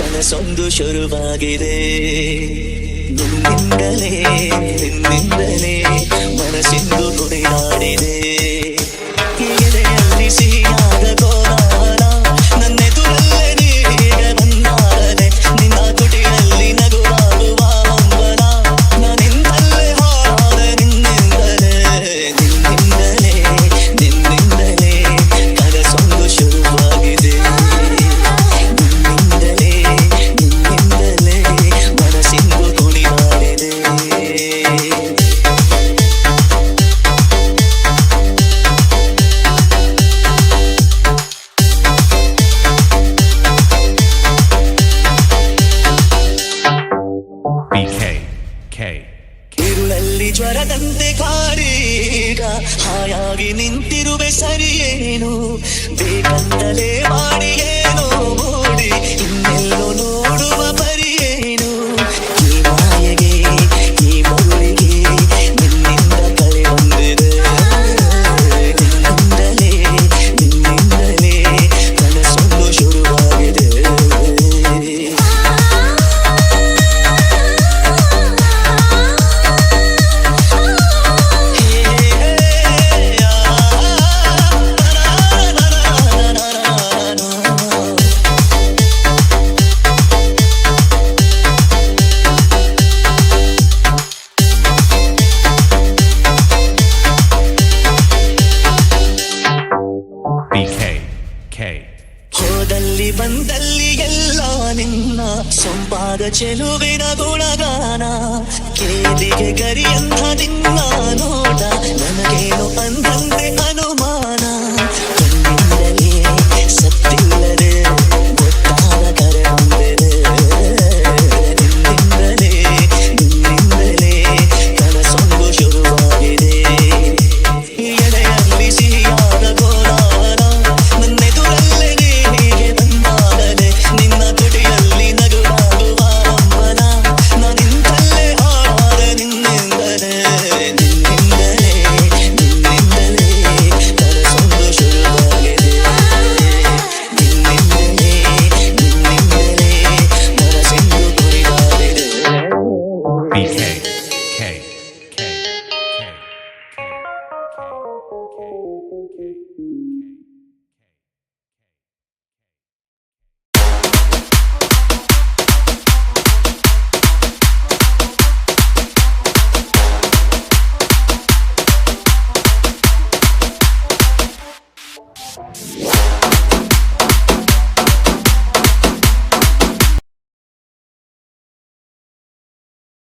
ಕನಸೊಂದು ಶುರುವಾಗಿದೆ. ನಿನ್ನಿಂದಲೇ ನಿನ್ನಿಂದಲೇ. ಜ್ವರದಂತೆ ಕಾಡೀಗ ಹಾಯಾಗಿ ನಿಂತಿರುವೆ ಸರಿಯೇನು ಬೇಕಂತಲೇ ಹೋದಲ್ಲಿ ಬಂದಲ್ಲಿ ಎಲ್ಲ ನಿನ್ನ ಸೊಂಪಾದ ಚೆಲುವಿನ ಗುಣಗಾನ. ಕೇದಿಗೆ ಕರಿಯಂತ ನಿನ್ನ ನೋಟ ನನಗೇನು ಅಂದಂತೆ Oh, okay. okay.